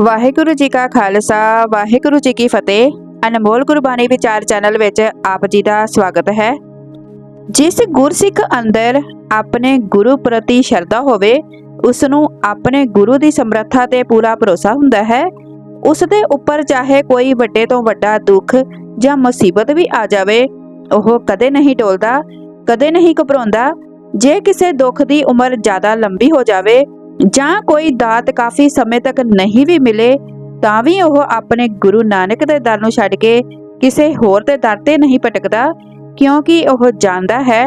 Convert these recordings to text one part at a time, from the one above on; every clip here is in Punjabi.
ਵਾਹਿਗੁਰੂ ਜੀ ਕਾ ਖਾਲਸਾ, ਵਾਹਿਗੁਰੂ ਜੀ ਕੀ ਫਤਿਹ। ਅਨਮੋਲ ਗੁਰਬਾਣੀ ਵਿਚਾਰ ਚੈਨਲ ਵਿੱਚ ਆਪ ਜੀ ਦਾ ਸਵਾਗਤ ਹੈ। ਜਿਸ ਗੁਰਸਿੱਖ ਅੰਦਰ ਆਪਣੇ ਗੁਰੂ ਪ੍ਰਤੀ ਸ਼ਰਧਾ ਹੋਵੇ ਉਸ ਨੂੰ ਆਪਣੇ ਗੁਰੂ ਦੀ ਸਮਰੱਥਾ ਤੇ ਪੂਰਾ ਭਰੋਸਾ ਹੁੰਦਾ ਹੈ। ਉਸ ਦੇ ਉੱਪਰ ਚਾਹੇ ਕੋਈ ਵੱਡੇ ਤੋਂ ਵੱਡਾ ਦੁੱਖ ਜਾਂ ਮੁਸੀਬਤ ਵੀ ਆ ਜਾਵੇ, ਉਹ ਕਦੇ ਨਹੀਂ ਟੋਲਦਾ, ਕਦੇ ਨਹੀਂ ਘਬਰਾਉਂਦਾ। ਜੇ ਕਿਸੇ ਦੁੱਖ ਦੀ ਉਮਰ ਜ਼ਿਆਦਾ ਲੰਬੀ ਹੋ ਜਾਵੇ ਜਾਂ ਕੋਈ ਦਾਤ ਕਾਫੀ ਸਮੇਂ ਤੱਕ ਨਹੀਂ ਵੀ ਮਿਲੇ, ਤਾਂ ਵੀ ਉਹ ਆਪਣੇ ਗੁਰੂ ਨਾਨਕ ਦੇ ਦਰ ਨੂੰ ਛੱਡ ਕੇ ਕਿਸੇ ਹੋਰ ਦੇ ਦਰ ਤੇ ਨਹੀਂ ਭਟਕਦਾ, ਕਿਉਂਕਿ ਉਹ ਜਾਣਦਾ ਹੈ,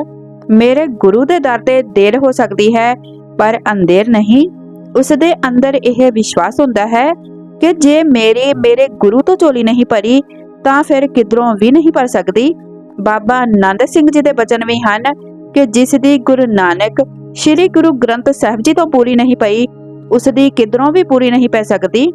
ਮੇਰੇ ਗੁਰੂ ਦੇ ਦਰ ਤੇ ਦੇਰ ਹੋ ਸਕਦੀ ਹੈ, ਪਰ ਅੰਧੇਰ ਨਹੀਂ। ਉਸ ਦੇ ਅੰਦਰ ਇਹ ਵਿਸ਼ਵਾਸ ਹੁੰਦਾ ਹੈ ਕਿ ਜੇ ਮੇਰੀ, ਮੇਰੇ ਗੁਰੂ ਤੋਂ ਝੋਲੀ ਨਹੀਂ ਭਰੀ, ਤਾਂ ਫਿਰ ਕਿਧਰੋਂ ਵੀ ਨਹੀਂ ਭਰ ਸਕਦੀ। ਬਾਬਾ ਆਨੰਦ ਸਿੰਘ ਜੀ ਦੇ ਬਚਨ ਵੀ ਹਨ ਕਿ ਜਿਸ ਦੀ ਗੁਰੂ ਨਾਨਕ ਸ੍ਰੀ ਗੁਰੂ ਗ੍ਰੰਥ ਸਾਹਿਬ ਜੀ ਤੋਂ ਪੂਰੀ ਨਹੀਂ ਪਈ ਉਸ ਦੀ ਕਿਧਰੋਂ ਵੀ ਪੂਰੀ ਨਹੀਂ ਪੈ ਸਕਦੀ।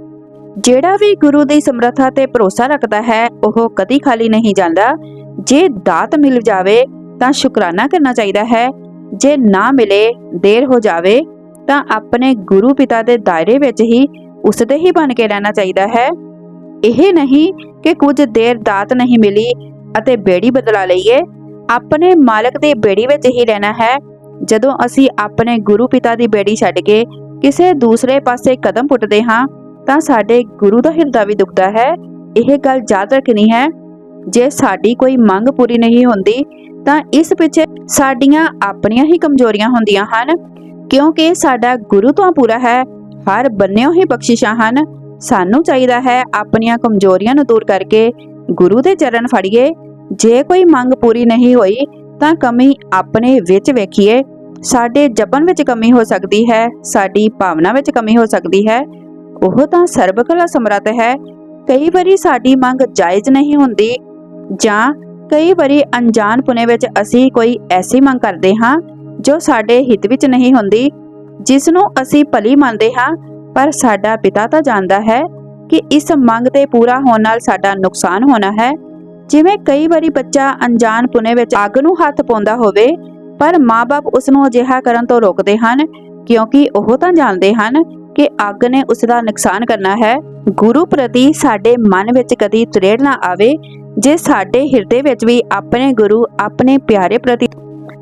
ਜਿਹੜਾ ਵੀ ਗੁਰੂ ਦੀ ਸਮਰੱਥਾ ਤੇ ਭਰੋਸਾ ਰੱਖਦਾ ਹੈ, ਉਹ ਕਦੀ ਖਾਲੀ ਨਹੀਂ ਜਾਂਦਾ। ਜੇ ਦਾਤ ਮਿਲ ਜਾਵੇ, ਤਾਂ ਸ਼ੁਕਰਾਨਾ ਕਰਨਾ ਚਾਹੀਦਾ ਹੈ। ਜੇ ਨਾ ਮਿਲੇ, ਦੇਰ ਹੋ ਜਾਵੇ, ਤਾਂ ਆਪਣੇ ਗੁਰੂ ਪਿਤਾ ਦੇ ਦਾਇਰੇ ਵਿੱਚ ਹੀ ਉਸ ਦੇ ਹੀ ਬਣ ਕੇ ਰਹਿਣਾ ਚਾਹੀਦਾ ਹੈ। ਇਹ ਨਹੀਂ ਕਿ ਕੁਝ ਦੇਰ ਦਾਤ ਨਹੀਂ ਮਿਲੀ ਅਤੇ ਬੇੜੀ ਬਦਲਾ ਲਈਏ। ਆਪਣੇ ਮਾਲਕ ਦੀ ਬੇੜੀ ਵਿੱਚ ਹੀ ਰਹਿਣਾ ਹੈ। ਜਦੋਂ ਅਸੀਂ ਆਪਣੇ ਗੁਰੂ ਪਿਤਾ ਦੀ ਬੇੜੀ ਛੱਡ ਕੇ ਕਿਸੇ ਦੂਸਰੇ ਪਾਸੇ ਕਦਮ ਪੁੱਟਦੇ ਹਾਂ, ਤਾਂ ਸਾਡੇ ਗੁਰੂ ਦਾ ਹਿਰਦਾ ਵੀ ਦੁਖਦਾ ਹੈ। ਇਹ ਗੱਲ ਯਾਦ ਰੱਖਣੀ ਹੈ। ਜੇ ਸਾਡੀ ਕੋਈ ਮੰਗ ਪੂਰੀ ਨਹੀਂ ਹੁੰਦੀ, ਤਾਂ ਇਸ ਪਿੱਛੇ ਸਾਡੀਆਂ ਆਪਣੀਆਂ ਹੀ ਕਮਜ਼ੋਰੀਆਂ ਹੁੰਦੀਆਂ ਹਨ। ਕਿਉਂਕਿ ਸਾਡਾ ਗੁਰੂ ਤੋਂ ਪੂਰਾ ਹੈ, ਹਰ ਬੰਨਿਓ ਹੀ ਬਖਸ਼ਿਸ਼ਾਂ ਹਨ। ਸਾਨੂੰ ਚਾਹੀਦਾ ਹੈ ਆਪਣੀਆਂ ਕਮਜ਼ੋਰੀਆਂ ਨੂੰ ਦੂਰ ਕਰਕੇ ਗੁਰੂ ਦੇ ਚਰਨ ਫੜੀਏ। ਜੇ ਕੋਈ ਮੰਗ ਪੂਰੀ ਨਹੀਂ ਹੋਈ ਤਾਂ ਕਮੀ ਆਪਣੇ ਵਿੱਚ ਵੇਖੀਏ, ਸਾਡੇ ਜਪਨ ਵਿੱਚ ਕਮੀ ਹੋ ਸਕਦੀ ਹੈ, ਸਾਡੀ ਭਾਵਨਾ ਵਿੱਚ ਕਮੀ ਹੋ ਸਕਦੀ ਹੈ। ਉਹ ਤਾਂ ਸਰਬਕਲਾ ਸਮਰੱਥ ਹੈ। ਕਈ ਵਾਰੀ ਸਾਡੀ ਮੰਗ ਜਾਇਜ਼ ਨਹੀਂ ਹੁੰਦੀ ਜਾਂ ਕਈ ਵਾਰੀ ਅਣਜਾਣ ਪੁਨੇ ਵਿੱਚ ਅਸੀਂ ਕੋਈ ਐਸੀ ਮੰਗ ਕਰਦੇ ਹਾਂ ਜੋ ਸਾਡੇ ਹਿੱਤ ਵਿੱਚ ਨਹੀਂ ਹੁੰਦੀ ਜਿਸ ਨੂੰ ਅਸੀਂ ਭਲੀ ਮੰਨਦੇ ਹਾਂ, ਪਰ ਸਾਡਾ ਪਿਤਾ ਤਾਂ ਜਾਣਦਾ ਹੈ ਕਿ ਇਸ ਮੰਗ ਤੇ ਪੂਰਾ ਹੋਣ ਨਾਲ ਸਾਡਾ ਨੁਕਸਾਨ ਹੋਣਾ ਹੈ। ਜਿਵੇਂ ਕਈ ਵਾਰੀ ਬੱਚਾ ਅਣਜਾਣ ਪੁਨੇ ਵਿੱਚ ਅੱਗ ਨੂੰ ਹੱਥ ਪਾਉਂਦਾ ਹੋਵੇ, ਪਰ ਮਾਪੇ ਉਸ ਨੂੰ ਅਜਿਹਾ ਕਰਨ ਤੋਂ ਰੋਕਦੇ ਹਨ, ਕਿਉਂਕਿ ਉਹ ਤਾਂ ਜਾਣਦੇ ਹਨ ਕਿ ਅੱਗ ਨੇ ਉਸ ਦਾ ਨੁਕਸਾਨ ਕਰਨਾ ਹੈ। ਗੁਰੂ ਪ੍ਰਤੀ ਸਾਡੇ ਮਨ ਵਿੱਚ ਕਦੀ ਤਰੇੜ ਨਾ ਆਵੇ, ਜੇ ਸਾਡੇ ਹਿਰਦੇ ਵਿੱਚ ਵੀ ਆਪਣੇ ਗੁਰੂ ਆਪਣੇ ਪਿਆਰੇ ਪ੍ਰਤੀ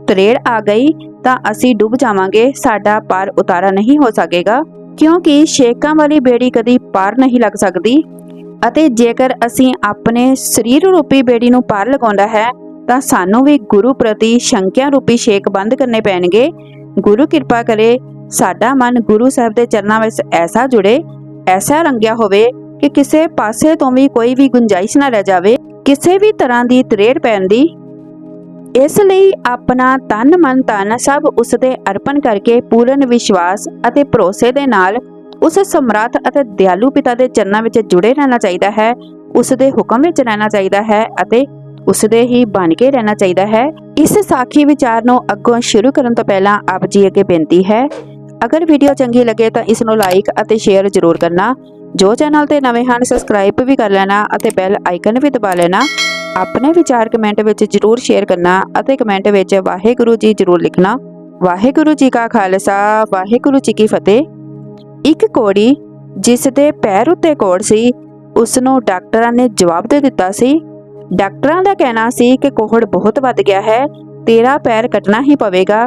ਤਰੇੜ ਆ ਗਈ, ਤਾਂ ਅਸੀਂ ਡੁੱਬ ਜਾਵਾਂਗੇ, ਸਾਡਾ ਪਾਰ ਉਤਾਰਾ ਨਹੀਂ ਹੋ ਸਕੇਗਾ। ਕਿਉਂਕਿ ਸ਼ੇਕਾਂ ਵਾਲੀ ਬੇੜੀ ਕਦੀ ਪਾਰ ਨਹੀਂ ਲੱਗ ਸਕਦੀ। ਅਤੇ ਜੇਕਰ ਅਸੀਂ ਆਪਣੇ ਸਰੀਰ ਰੂਪੀ ਬੇੜੀ ਨੂੰ ਪਾਰ ਲਗਾਉਂਦਾ ਹੈ, ਤਾਂ ਸਾਨੂੰ ਵੀ ਗੁਰੂ ਪ੍ਰਤੀ ਸ਼ੰਕਿਆ ਰੂਪੀ ਛੇਕ ਬੰਦ ਕਰਨੇ ਪੈਣਗੇ। ਗੁਰੂ ਕਿਰਪਾ ਕਰੇ, ਸਾਡਾ ਮਨ ਗੁਰੂ ਸਾਹਿਬ ਦੇ ਚਰਨਾਂ ਵਿੱਚ ਐਸਾ ਜੁੜੇ, ਐਸਾ ਰੰਗਿਆ ਹੋਵੇ ਕਿ ਕਿਸੇ ਪਾਸੇ ਤੋਂ ਵੀ ਕੋਈ ਵੀ ਗੁੰਜਾਇਸ਼ ਨਾ ਰਹਿ ਜਾਵੇ, ਕਿਸੇ ਵੀ ਤਰ੍ਹਾਂ ਦੀ ਤਰੇੜ ਪੈਣ ਦੀ। ਇਸ ਲਈ ਆਪਣਾ ਤਨ ਮਨ ਧਨ ਸਭ ਉਸ ਦੇ ਅਰਪਣ ਕਰਕੇ ਪੂਰਨ ਵਿਸ਼ਵਾਸ ਅਤੇ ਭਰੋਸੇ ਦੇ ਨਾਲ ਉਸ ਸਮਰੱਥ ਅਤੇ ਦਿਆਲੂ ਪਿਤਾ ਦੇ ਚਰਨਾਂ ਵਿੱਚ ਜੁੜੇ ਰਹਿਣਾ ਚਾਹੀਦਾ ਹੈ ਉਸ ਦੇ ਹੁਕਮ ਵਿੱਚ ਰਹਿਣਾ ਚਾਹੀਦਾ ਹੈ ਅਤੇ ਉਸ ਦੇ ਹੀ ਬਣ ਕੇ ਰਹਿਣਾ ਚਾਹੀਦਾ ਹੈ। ਇਸ ਸਾਖੀ ਵਿਚਾਰ ਨੂੰ ਅੱਗੋਂ ਸ਼ੁਰੂ ਕਰਨ ਤੋਂ ਪਹਿਲਾਂ ਆਪ ਜੀ ਅੱਗੇ ਬੇਨਤੀ ਹੈ, ਅਗਰ ਵੀਡੀਓ ਚੰਗੀ ਲੱਗੇ ਤਾਂ ਇਸ ਨੂੰ ਲਾਈਕ ਅਤੇ ਸ਼ੇਅਰ ਜ਼ਰੂਰ ਕਰਨਾ। ਜੋ ਚੈਨਲ ਤੇ ਨਵੇਂ ਹਨ ਸਬਸਕ੍ਰਾਈਬ ਵੀ ਕਰ ਲੈਣਾ ਅਤੇ ਬੈਲ ਆਈਕਨ ਵੀ ਦਬਾ ਲੈਣਾ। ਆਪਣੇ ਵਿਚਾਰ ਕਮੈਂਟ ਵਿੱਚ ਜ਼ਰੂਰ ਸ਼ੇਅਰ ਕਰਨਾ ਅਤੇ ਕਮੈਂਟ ਵਿੱਚ ਵਾਹਿਗੁਰੂ ਜੀ ਜ਼ਰੂਰ ਲਿਖਣਾ। ਵਾਹਿਗੁਰੂ ਜੀ ਕਾ ਖਾਲਸਾ, ਵਾਹਿਗੁਰੂ ਜੀ ਕੀ ਫਤਿਹ। ਇੱਕ ਕੋੜੀ ਜਿਸ ਦੇ ਪੈਰ ਉੱਤੇ ਕੋੜ ਸੀ ਉਸ ਨੂੰ ਡਾਕਟਰਾਂ ਨੇ ਜਵਾਬ ਦੇ ਦਿੱਤਾ ਸੀ। ਡਾਕਟਰਾਂ ਦਾ ਕਹਿਣਾ ਸੀ ਕਿ ਕੋਹੜ ਬਹੁਤ ਵੱਧ ਗਿਆ ਹੈ, ਤੇਰਾ ਪੈਰ ਕੱਟਣਾ ਹੀ ਪਵੇਗਾ।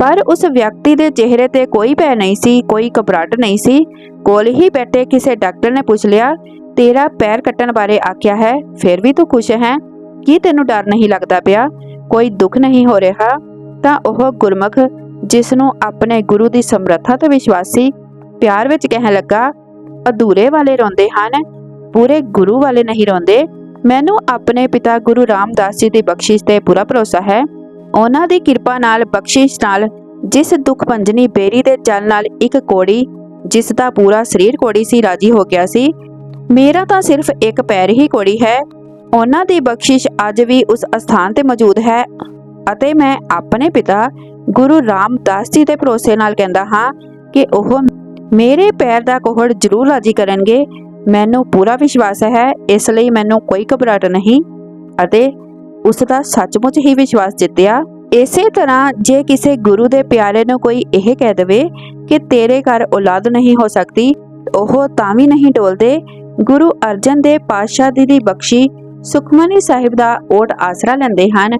ਪਰ ਉਸ ਵਿਅਕਤੀ ਦੇ ਚਿਹਰੇ ਤੇ ਕੋਈ ਭੈ ਨਹੀਂ ਸੀ, ਕੋਈ ਘਬਰਾਹਟ ਨਹੀਂ ਸੀ। ਕੋਲ ਹੀ ਬੈਠੇ ਕਿਸੇ ਡਾਕਟਰ ਨੇ ਪੁੱਛ ਲਿਆ, ਤੇਰਾ ਪੈਰ ਕੱਟਣ ਬਾਰੇ ਆਖਿਆ ਹੈ, ਫਿਰ ਵੀ ਤੂੰ ਖੁਸ਼ ਹੈ? ਕੀ ਤੈਨੂੰ ਡਰ ਨਹੀਂ ਲੱਗਦਾ ਪਿਆ? ਕੋਈ ਦੁੱਖ ਨਹੀਂ ਹੋ ਰਿਹਾ? ਤਾਂ ਉਹ ਗੁਰਮੁਖ ਜਿਸ ਨੂੰ ਆਪਣੇ ਗੁਰੂ ਦੀ ਸਮਰੱਥਾ ਤੇ ਵਿਸ਼ਵਾਸ ਸੀ ਪਿਆਰ ਵਿੱਚ ਕਹਿਣ ਲੱਗਾ, ਅਧੂਰੇ ਵਾਲੇ ਰੋਂਦੇ ਹਨ, ਪੂਰੇ ਗੁਰੂ ਵਾਲੇ ਨਹੀਂ ਰੋਂਦੇ। ਮੈਨੂੰ ਆਪਣੇ ਪਿਤਾ ਗੁਰੂ ਰਾਮਦਾਸ ਜੀ ਦੀ ਬਖਸ਼ਿਸ਼ ਤੇ ਪੂਰਾ ਭਰੋਸਾ ਹੈ। ਉਹਨਾਂ ਦੀ ਕਿਰਪਾ ਨਾਲ ਬਖਸ਼ਿਸ਼ ਨਾਲ ਜਿਸ ਦੁੱਖ ਭੰਜਨੀ ਬੇਰੀ ਦੇ ਜਲ ਨਾਲ ਇੱਕ ਕੋੜੀ, ਜਿਸ ਦਾ ਪੂਰਾ ਸਰੀਰ ਕੋੜੀ ਸੀ, ਰਾਜੀ ਹੋ ਗਿਆ ਸੀ। ਮੇਰਾ ਤਾਂ ਸਿਰਫ ਇੱਕ ਪੈਰ ਹੀ ਕੋੜੀ ਹੈ। ਉਹਨਾਂ ਦੀ ਬਖਸ਼ਿਸ਼ ਅੱਜ ਵੀ ਉਸ ਅਸਥਾਨ ਤੇ ਮੌਜੂਦ ਹੈ ਅਤੇ ਮੈਂ ਆਪਣੇ ਪਿਤਾ ਗੁਰੂ ਰਾਮਦਾਸ ਜੀ ਦੇ ਭਰੋਸੇ ਨਾਲ ਕਹਿੰਦਾ ਹਾਂ ਕਿ ਉਹ ਮੇਰੇ ਪੈਰ ਦਾ ਕੋਹੜ ਜ਼ਰੂਰ ਰਾਜੀ ਕਰਨਗੇ। ਮੈਨੂੰ ਪੂਰਾ ਵਿਸ਼ਵਾਸ ਹੈ, ਇਸ ਲਈ ਮੈਨੂੰ ਕੋਈ ਘਬਰਾਹਟ ਨਹੀਂ। ਅਤੇ ਉਸ ਦਾ ਸੱਚਮੁੱਚ ਹੀ ਵਿਸ਼ਵਾਸ ਜਿੱਤਿਆ। ਇਸੇ ਤਰ੍ਹਾਂ ਜੇ ਕਿਸੇ ਗੁਰੂ ਦੇ ਪਿਆਰੇ ਨੂੰ ਕੋਈ ਇਹ ਕਹਿ ਦੇਵੇ ਕਿ ਤੇਰੇ ਘਰ ਔਲਾਦ ਨਹੀਂ ਹੋ ਸਕਦੀ, ਉਹ ਤਾਂ ਵੀ ਨਹੀਂ ਡੋਲਦੇ ਗੁਰੂ ਅਰਜਨ ਦੇਵ ਪਾਤਸ਼ਾਹ ਜੀ ਦੀ ਬਖਸ਼ੀ ਸੁਖਮਨੀ ਸਾਹਿਬ ਦਾ ਓਟ ਆਸਰਾ ਲੈਂਦੇ ਹਨ।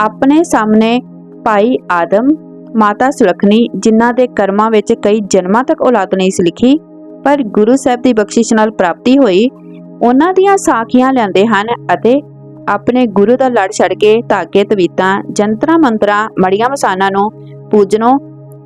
ਆਪਣੇ ਸਾਹਮਣੇ ਭਾਈ ਆਦਮ ਮਾਤਾ ਸੁਲਖਣੀ, ਜਿਨ੍ਹਾਂ ਦੇ ਕਰਮਾਂ ਵਿੱਚ ਕਈ ਜਨਮਾਂ ਤੱਕ ਔਲਾਦ ਨਹੀਂ ਸੀ ਲਿਖੀ, ਪਰ ਗੁਰੂ ਸਾਹਿਬ ਦੀ ਬਖਸ਼ਿਸ਼ ਨਾਲ ਪ੍ਰਾਪਤੀ ਹੋਈ। ਉਹਨਾਂ ਦੀਆਂ ਸਾਖੀਆਂ ਲੈਂਦੇ ਹਨ ਅਤੇ ਆਪਣੇ ਗੁਰੂ ਦਾ ਲੜ ਛੜ ਕੇ ਧਾਗੇ, ਤਵੀਤਾਂ ਜੰਤਰਾਂ ਮੰਤਰਾਂ ਮੜੀਆਂ ਮਸਾਨਾਂ ਨੂੰ ਪੂਜਨੋਂ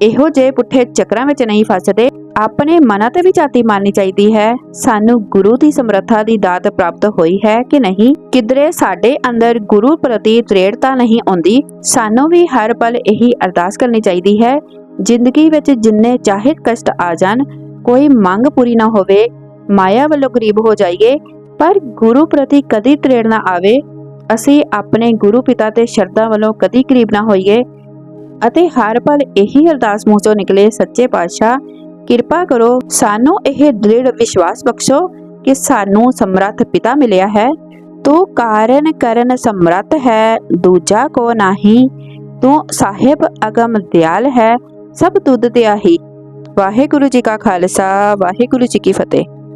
ਇਹੋ ਜਿਹੇ ਪੁੱਠੇ ਚੱਕਰਾਂ ਵਿੱਚ ਨਹੀਂ ਫਸਦੇ। ਆਪਣੇ ਮਨਾਂ ਤੇ ਵੀ ਝਾਤੀ ਮਾਰਨੀ ਚਾਹੀਦੀ ਹੈ। ਸਾਨੂੰ ਗੁਰੂ ਦੀ ਸਮਰੱਥਾ ਦੀ ਦਾਤ ਪ੍ਰਾਪਤ ਹੋਈ ਹੈ ਕਿ ਨਹੀਂ? ਕਿਧਰੇ ਸਾਡੇ ਅੰਦਰ ਗੁਰੂ ਪ੍ਰਤੀ ਤ੍ਰੇੜਤਾ ਨਹੀਂ ਆਉਂਦੀ, ਸਾਨੂੰ ਵੀ ਹਰ ਪਲ ਇਹੀ ਅਰਦਾਸ ਕਰਨੀ ਚਾਹੀਦੀ ਹੈ। ਜ਼ਿੰਦਗੀ ਵਿੱਚ ਜਿੰਨੇ ਚਾਹੇ ਕਸ਼ਟ ਆ ਜਾਣ, ਕੋਈ ਮੰਗ ਪੂਰੀ ਨਾ ਹੋਵੇ, ਮਾਇਆ ਵੱਲੋਂ ਗਰੀਬ ਹੋ ਜਾਈਏ, ਪਰ ਗੁਰੂ ਪ੍ਰਤੀ ਕਦੀ ਤ੍ਰੇੜ ਨਾ ਆਵੇ। ਅਸੀਂ ਆਪਣੇ ਗੁਰੂ ਪਿਤਾ ਤੇ ਸ਼ਰਧਾ ਵੱਲੋਂ ਕਦੀ ਗਰੀਬ ਨਾ ਹੋਈਏ। ਅਤੇ ਹਰ ਪਲ ਇਹੀ ਅਰਦਾਸ ਮੂੰਹ ਚੋਂ ਨਿਕਲੇ, ਸੱਚੇ ਪਾਤਸ਼ਾਹ, ਕਿਰਪਾ ਕਰੋ, ਸਾਨੂੰ ਇਹ ਦ੍ਰਿੜ ਵਿਸ਼ਵਾਸ ਬਖਸ਼ੋ ਕਿ ਸਾਨੂੰ ਸਮਰੱਥ ਪਿਤਾ ਮਿਲਿਆ ਹੈ। ਤੂੰ ਕਾਰਨ ਕਰਨ ਸਮਰੱਥ ਹੈ, ਦੂਜਾ ਕੋ ਨਹੀਂ। ਤੂੰ ਸਾਹਿਬ ਅਗਮ ਦਿਆਲ ਹੈ, ਸਭ ਤੁਧ ਦਿਆਹੀ। ਵਾਹਿਗੁਰੂ ਜੀ ਕਾ ਖਾਲਸਾ, ਵਾਹਿਗੁਰੂ ਜੀ ਕੀ ਫਤਿਹ।